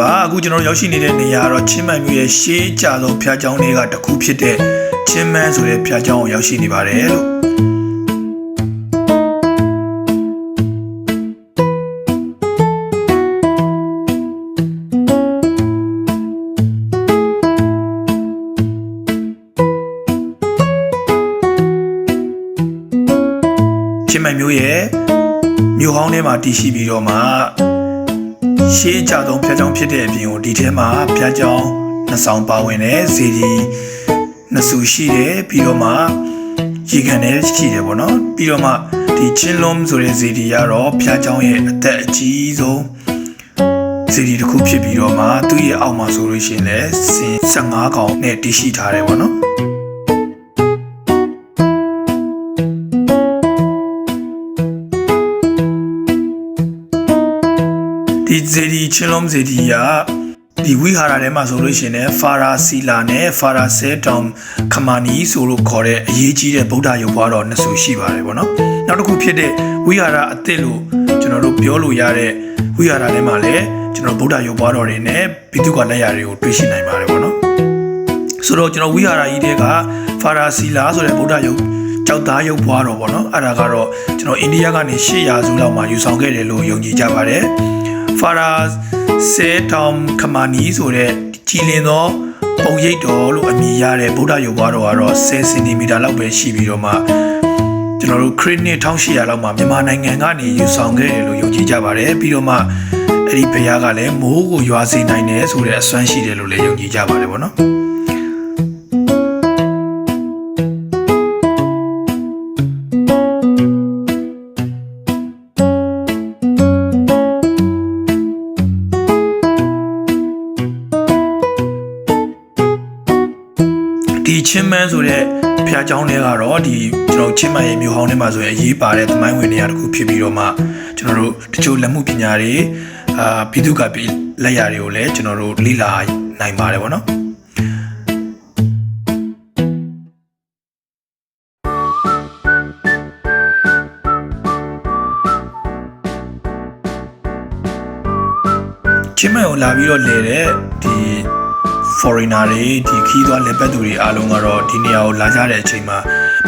ပါအခုကျွန်တော်ရောက်ရှိနေတဲ့နေရာတော့ချင်းမိုင်မြို့ရဲ့ရှေးကြဆုံးဖျားကျောင်းလေးကတစ်ခုဖြစ်တဲ့ချင်းမန်းဆိုတဲ့ဖျားကျောင်းကိုရောက်ရှိနေပါတယ်လို့ချင်းမိုင်မြို့ရဲ့မြို့ဟောင်းထဲမှာတည်ရှိပြီးတော့မှ ရှေးကြဆုံးဖျက်ချောင်းဖြစ်တဲ့အပြင်ကိုဒီထဲမှာဖျက်ချောင်းနှစ်ဆောင်ပါဝင်တဲ့ဇီဒီနှစ်စုရှိတယ်ပြီးတော့မှရေကန်လည်းရှိတယ်ပေါ့နော်ပြီးတော့မှဒီချင်းလုံးဆိုတဲ့ဇီဒီကတော့ဖျက်ချောင်းရဲ့အသက်အကြီးဆုံးဇီဒီတစ်ခုဖြစ်ပြီးတော့မှသူ့ရဲ့အောက်မှာဆိုလို့ရှိရင်လည်းစင်15កောင်နဲ့တည်ရှိထားတယ်ပေါ့နော် ဒီဇေဒီချင်းလုံးဇေဒီကဒီဝိဟာရထဲမှာဆိုလို့ရှိရင်လည်းဖာရာစီလာနဲ့ဖာရာဆဲတောင်ခမာနီဆိုလို့ခေါ်တဲ့အရေးကြီးတဲ့ဗုဒ္ဓရုပ်ဘွားတော်နှစ်ဆူရှိပါတယ်ဗောနော်နောက်တစ်ခုဖြစ်တဲ့ဝိဟာရအသစ်လို့ကျွန်တော်တို့ပြောလို့ရတဲ့ဝိဟာရထဲမှာလည်းကျွန်တော်ဗုဒ္ဓရုပ်ဘွားတော်တွေနဲ့ဘိတုကလက်ရာတွေကိုတွေ့ရှိနိုင်ပါတယ်ဗောနော်ဆိုတော့ကျွန်တော်ဝိဟာရကြီးတွေကဖာရာစီလာဆိုတဲ့ဗုဒ္ဓရုပ်ကြောက်သားရုပ်ဘွားတော်ဗောနော်အဲ့ဒါကတော့ကျွန်တော်အိန္ဒိယကနေ800စုလောက်မှာယူဆောင်ခဲ့တယ်လို့ယုံကြည်ကြပါတယ် ဖာရာဆဲတောင်ခမာနီဆိုတဲ့ကြည်လင်သောပုံရိပ်တော်လို့အမည်ရတဲ့ဗုဒ္ဓရုပ်ဘွားတော်ကတော့10စင်တီမီတာလောက်ပဲရှိပြီးတော့မှကျွန်တော်တို့ခရစ်နှစ်1800လောက်မှာမြန်မာနိုင်ငံကနေယူဆောင်ခဲ့တယ်လို့ယုံကြည်ကြပါတယ်ပြီးတော့မှအဲ့ဒီဘုရားကလည်းမိုးကိုရွာစေနိုင်တယ်ဆိုတဲ့အစွမ်းရှိတယ်လို့လည်းယုံကြည်ကြပါတယ်ဗောနော် ဒီချင်းမန်းဆိုတဲ့ဖျားเจ้าတွေကတော့ဒီကျွန်တော်ချင်းမန်ရဲ့မြို့ဟောင်းထဲမှာဆိုရင်အရေးပါတဲ့သမိုင်းဝင်နေရာတစ်ခုဖြစ်ပြီးတော့မှကျွန်တော်တို့တချို့လက်မှုပညာတွေအာပြည်သူ့ကပြည်လက်ရာတွေကိုလည်းကျွန်တော်တို့လေ့လာနိုင်ပါတယ်ဗောနော် ချင်းမဲ့ကိုလာပြီးတော့လဲတဲ့ဒီ foreigner တွေဒီခီးသွားလက်ပတ်သူတွေအားလုံးကတော့ဒီနေရာကိုလာကြတဲ့အချိန်မှာ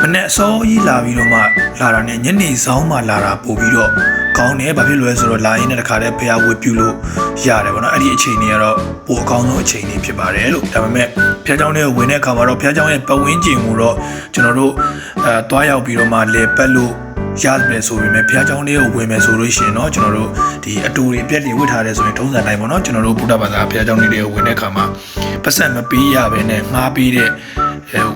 မနေ့အစောကြီးလာပြီးတော့မှလာတာနဲ့ညနေဆောင်မှလာတာပို့ပြီးတော့ကောင်းတယ်ဘာဖြစ်လို့လဲဆိုတော့လာရင်းနဲ့တခါတည်းဖျားဝတ်ပြုလို့ရတယ်ဗောနော်အဲ့ဒီအချိန်တွေကတော့ပိုအကောင်းဆုံးအချိန်တွေဖြစ်ပါတယ်လို့ဒါပေမဲ့ဖျားเจ้าတွေကိုဝင်တဲ့အခါမှာတော့ဖျားเจ้าရဲ့ပတ်ဝန်းကျင်ကိုတော့ကျွန်တော်တို့အဲတွားရောက်ပြီးတော့မှလေပတ်လို့ရတယ်ဆိုပေမဲ့ဘုရားကျောင်းလေးကိုဝင်မယ်ဆိုလို့ရှိရင်တော့ကျွန်တော်တို့ဒီအတူတွေပြက်တွေဝတ်ထားတယ်ဆိုရင်ထုံးစံတိုင်းပေါ့နော်ကျွန်တော်တို့ဗုဒ္ဓဘာသာဘုရားကျောင်းလေးတွေကိုဝင်တဲ့အခါမှာ ပတ်စံမပေးရဘဲနဲ့ငှားပေးတဲ့ဟို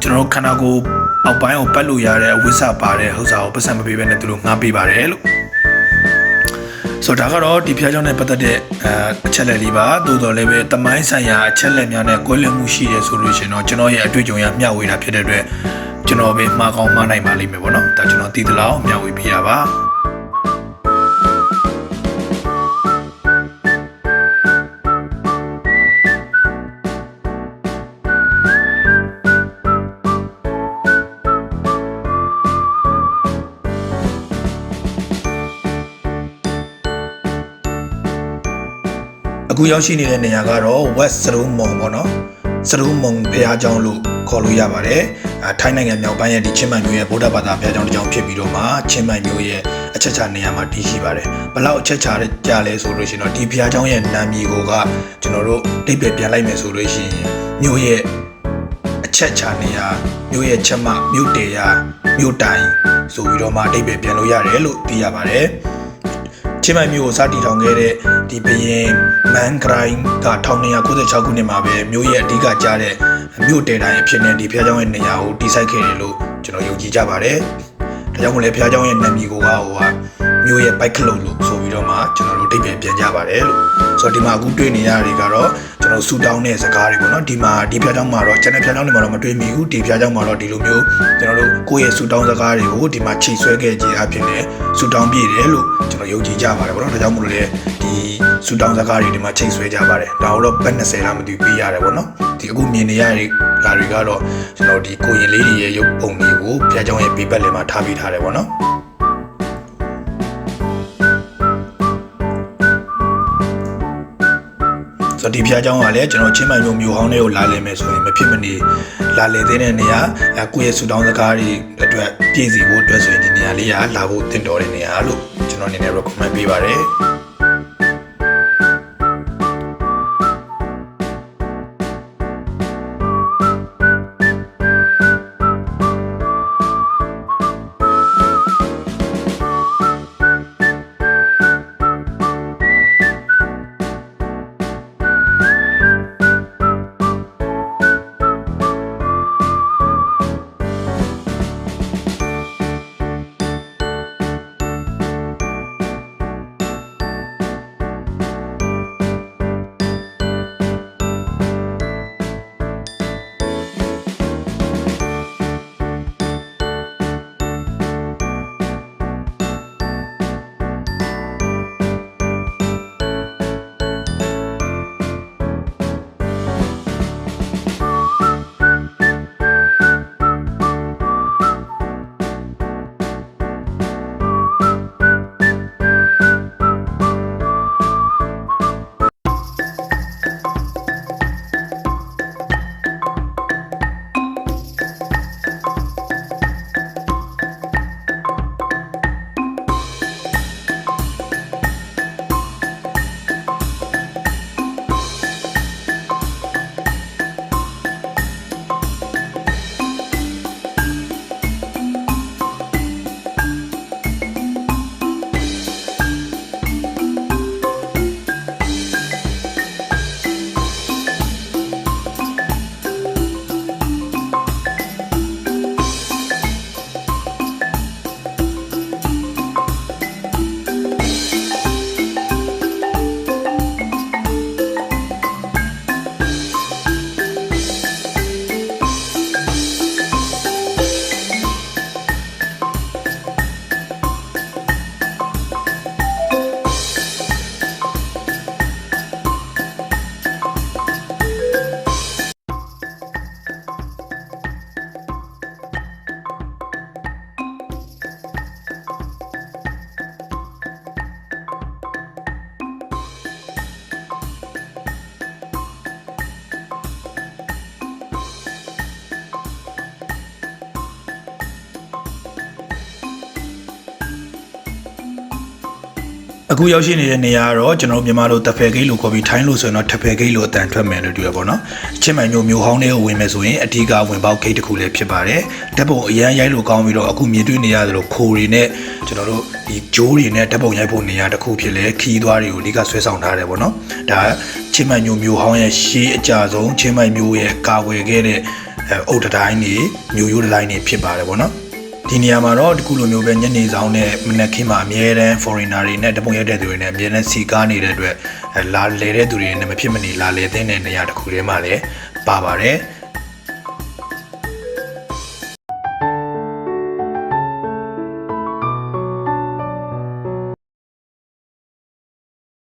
ကျွန်တော်တို့ခန္ဓာကိုယ်အောက်ပိုင်းကိုပတ်လို့ရတဲ့အဝိစာပါတဲ့ဥစ္စာကိုပတ်စံမပေးဘဲနဲ့သူတို့ငှားပေးပါတယ်လို့ဆိုတော့ဒါကတော့ဒီဖျားကြောင့်နဲ့ပတ်သက်တဲ့အအချက်လက်လေးပါသို့တော်လည်းပဲတမိုင်းဆိုင်ရာအချက်လက်များနဲ့ကွဲလွဲမှုရှိတယ်ဆိုလို့ရှိရင်တော့ကျွန်တော်ရဲ့အတွေ့အကြုံရမျှဝေတာဖြစ်တဲ့အတွက်ကျွန်တော်ပဲမှားကောင်းမှားနိုင်ပါလိမ့်မယ်ပေါ့နော်ဒါကျွန်တော်တည်သလောက်မျှဝေပြတာပါ အခုရောက်ရှိနေတဲ့နေရာကတော့ West စရုံမုံပေါ့နော်စရုံမုံဘုရားကျောင်းလို့ခေါ်လို့ရပါတယ်အဲထိုင်းနိုင်ငံမြောက်ပိုင်းရဲ့ဒီချင်းမိုင်မျိုးရဲ့ဗုဒ္ဓဘာသာဘုရားကျောင်းတစ်ကျောင်းဖြစ်ပြီးတော့မှချင်းမိုင်မျိုးရဲ့အချက်ချနေရာမှာတည်ရှိပါတယ်ဘလောက်အချက်ချကြလဲဆိုလို့ရှိရင်တော့ဒီဘုရားကျောင်းရဲ့နာမည်ကိုကကျွန်တော်တို့တိတ်ပဲပြန်လိုက်မယ်ဆိုလို့ရှိရင်မျိုးရဲ့အချက်ချနေရာမျိုးရဲ့ချက်မမြို့တေရာမြို့တိုင်ဆိုပြီးတော့မှအတိတ်ပဲပြန်လို့ရတယ်လို့သိရပါတယ် ချင်းမိုင်မြို့ကိုစတီထောင်ခဲ့တဲ့ဒီဘရင်မန်ဂရိုင်းက1296ခုနှစ်မှာပဲမြို့ရဲ့အဓိကကြားတဲ့မြို့တည်တိုင်းအဖြစ်နဲ့ဒီဖျားကျောင်းရဲ့နေရာကိုတိစိုက်ခဲ့တယ်လို့ကျွန်တော်ယုံကြည်ကြပါတယ်။ဒါကြောင့်မလဲဖျားကျောင်းရဲ့နာမည်ကိုကဟိုဟာ မြို့ရဲ့ bike club လို့ဆိုပြီးတော့မှကျွန်တော်တို့ဒိတ်ပြန်ပြန်ကြပါတယ်လို့ဆိုတော့ဒီမှာအခုတွေ့နေရတာတွေကတော့ကျွန်တော်ဆူတောင်းတဲ့ဇကားတွေပေါ့နော်ဒီမှာဒီဖျားကြောင်မှာတော့ channel ဖျားကြောင်တွေမှာတော့မတွေ့မိဘူးဒီဖျားကြောင်မှာတော့ဒီလိုမျိုးကျွန်တော်တို့ကိုယ့်ရဲ့ဆူတောင်းဇကားတွေကိုဒီမှာချိန်ဆွဲခဲ့ခြင်းအပြင်လည်းဆူတောင်းပြည့်တယ်လို့ကျွန်တော်ယုံကြည်ကြပါတယ်ပေါ့နော်ဒါကြောင့်မို့လို့လေဒီဆူတောင်းဇကားတွေဒီမှာချိန်ဆွဲကြပါတယ်ဒါတော့ဘတ်20လားမသိဘူးပေးရတယ်ပေါ့နော်ဒီအခုမြင်နေရတဲ့ဓာတ်တွေကတော့ကျွန်တော်ဒီကိုရင်လေးတွေရဲ့ရုပ်ပုံတွေကိုဖျားကြောင်ရဲ့ပေးပတ်လည်မှာထားပြီးထားတယ်ပေါ့နော် ဆိုတော့ဒီဖျားเจ้าကလည်းကျွန်တော်ချင်းမိုင်မျိုးမျိုးဟောင်းတွေကိုလာလည်မယ်ဆိုရင်မဖြစ်မနေလာလည်သေးတဲ့နေရာအဲကိုယ့်ရဲ့ဆူတောင်းစကားတွေအတွက်ပြည့်စုံဖို့အတွက်ဆိုရင်ဒီနေရာလေးကလာဖို့တင့်တော်တဲ့နေရာလို့ကျွန်တော်အနေနဲ့ recommend ပေးပါတယ် အခုရောက်ရှိနေတဲ့နေရာကတော့ကျွန်တော်တို့မြန်မာလိုတဖယ်ဂိတ်လို့ခေါ်ပြီးထိုင်းလို့ဆိုရင်တော့တဖယ်ဂိတ်လို့အတန်ထွက်မယ်လို့တွေ့ရပါတော့။ချင်းမိုင်မျိုးမျိုးဟောင်းတွေကိုဝင်မယ်ဆိုရင်အဓိကဝင်ပေါက်ဂိတ်တစ်ခုလည်းဖြစ်ပါတယ်။ဓာတ်ပုံအရန်ရိုက်လို့ကောင်းပြီးတော့အခုမြင်တွေ့နေရသလိုခိုတွေနဲ့ကျွန်တော်တို့ဒီဂျိုးတွေနဲ့ဓာတ်ပုံရိုက်ဖို့နေရာတစ်ခုဖြစ်လဲခီးသွားတွေကိုအဓိကဆွဲဆောင်ထားတယ်ပေါ့နော်။ဒါချင်းမိုင်မျိုးမျိုးဟောင်းရဲ့ရှေးအကြဆုံးချင်းမိုင်မျိုးရဲ့ကာဝယ်ခဲ့တဲ့အုတ်တတိုင်းတွေမျိုးရိုးတတိုင်းတွေဖြစ်ပါတယ်ပေါ့နော်။ ဒီနေရာမှာတော့ဒီခုလိုမျိုးပဲညနေဆောင်နဲ့မနက်ခင်းမှာအများတန်း foreigner တွေနဲ့တပုံရက်တဲ့သူတွေနဲ့အများတန်းစီကားနေတဲ့အတွက်အဲလာလဲတဲ့သူတွေနဲ့မဖြစ်မနေလာလဲတဲ့နေရာတစ်ခုထဲမှာလည်းပါပါတယ်။